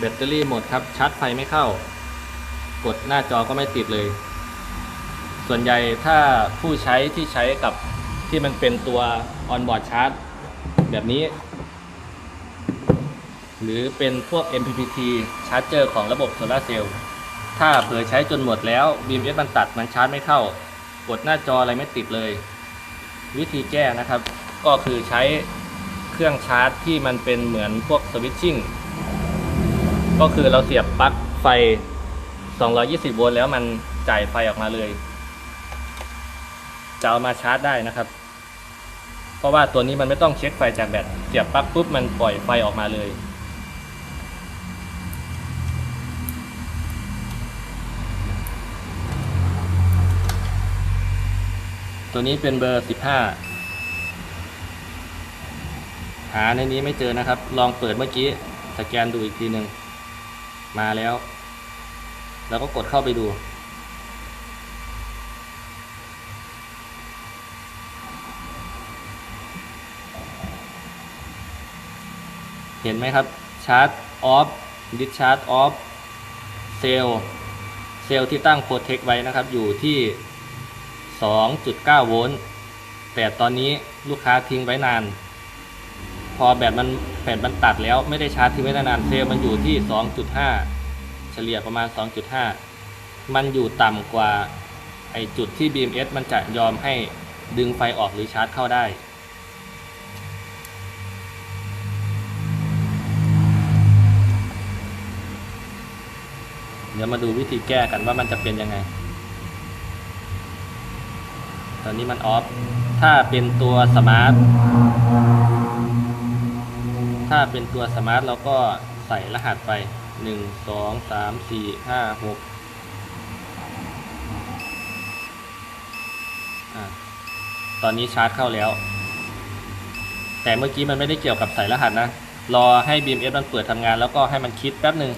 แบตเตอรี่หมดครับชาร์จไฟไม่เข้า กดหน้าจอก็ไม่ติดเลย ส่วนใหญ่ถ้าผู้ใช้ที่ใช้กับที่มันเป็นตัว on-board charge แบบนี้ หรือเป็นพวก MPPT ชาร์จเจอร์ของระบบโซลาเซลล์ถ้าเผลอใช้จนหมดแล้ว BMS มันตัดมันชาร์จไม่เข้า กดหน้าจออะไรไม่ติดเลย วิธีแก้นะครับ ก็คือใช้เครื่องชาร์จที่มันเป็นเหมือนพวกสวิตชิ่ง ก็คือเราเสียบปลั๊กไฟ 220 โวลต์แล้วมันจ่ายไฟออกมาเลย จะเอามาชาร์จได้นะครับ เพราะว่าตัวนี้มันไม่ต้องเช็คไฟจากแบต เสียบปลั๊กปุ๊บมันปล่อยไฟออกมาเลยตัวนี้เป็นเบอร์ 15 หาในนี้ไม่เจอนะครับ ลองเปิดเมื่อกี้ สแกนดูอีกทีหนึ่ง มาแล้วแล้วก็กดเข้าไปดู เห็นไหมครับชาร์จออฟดิชาร์จออฟเซลเซลที่ตั้งโปรเทคไว้นะครับ อยู่ที่ 2.9 โวลต์แต่ตอนนี้ลูกค้าทิ้งไว้นาน พอแบตมันแบตมันตัดแล้วไม่ได้ชาร์จทิ้งไว้นานเซลล์มันอยู่ที่ 2.5 เฉลี่ยประมาณ 2.5 มันอยู่ต่ำกว่าไอจุดที่ BMS มันจะยอมให้ดึงไฟออกหรือชาร์จเข้าได้ เดี๋ยวมาดูวิธีแก้กันว่ามันจะเป็นยังไง ตอนนี้มันออฟ ถ้าเป็นตัวสมาร์ท ถ้าเป็นตัวสมาร์ทเราก็ใส่รหัสไปหนึ่งสองสามสี่ห้าหกตอนนี้ชาร์จเข้าแล้ว แต่เมื่อกี้มันไม่ได้เกี่ยวกับใส่รหัสนะ รอให้ BMS มันเปิดทำงานแล้วก็ให้มันคิดแป๊บหนึ่ง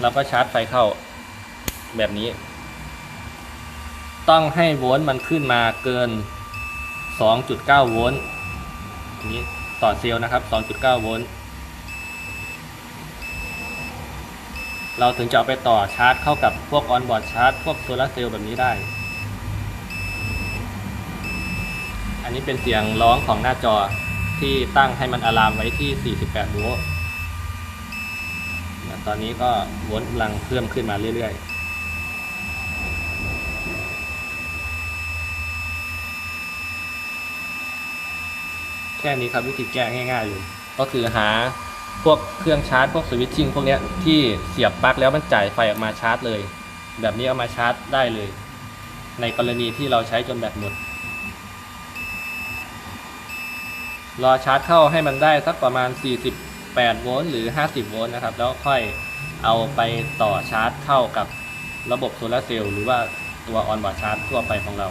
เราก็ชาร์จไฟเข้าแบบนี้ ต้องให้โวลต์มันขึ้นมาเกิน 2.9 โวลต์นี้ ต่อเซลล์นะครับ 2.9 โวลต์ เราถึงจะเอาไปต่อชาร์จเข้ากับพวกออนบอร์ดชาร์จพวกโซลาร์เซลล์แบบนี้ได้ อันนี้เป็นเสียงร้องของหน้าจอที่ตั้งให้มันอะลามไว้ที่ 48 โวลต์ ตอนนี้ก็โวลต์กำลังเพิ่มขึ้นมาเรื่อยๆ แค่นี้ครับวิธีแก้ง่ายๆเลยก็คือหาพวกเครื่องชาร์จพวกสวิตชิ่งพวกเนี้ยที่เสียบปลั๊กแล้วมันจ่ายไฟออกมาชาร์จเลย แบบนี้เอามาชาร์จได้เลย ในกรณีที่เราใช้จนแบตหมด รอชาร์จเข้าให้มันได้สักประมาณ 48 โวลต์หรือ 50 โวลต์นะครับ แล้วค่อยเอาไปต่อชาร์จเข้ากับระบบโซลาเซลล์หรือว่าตัวออนบอร์ดชาร์จทั่วไปของเรา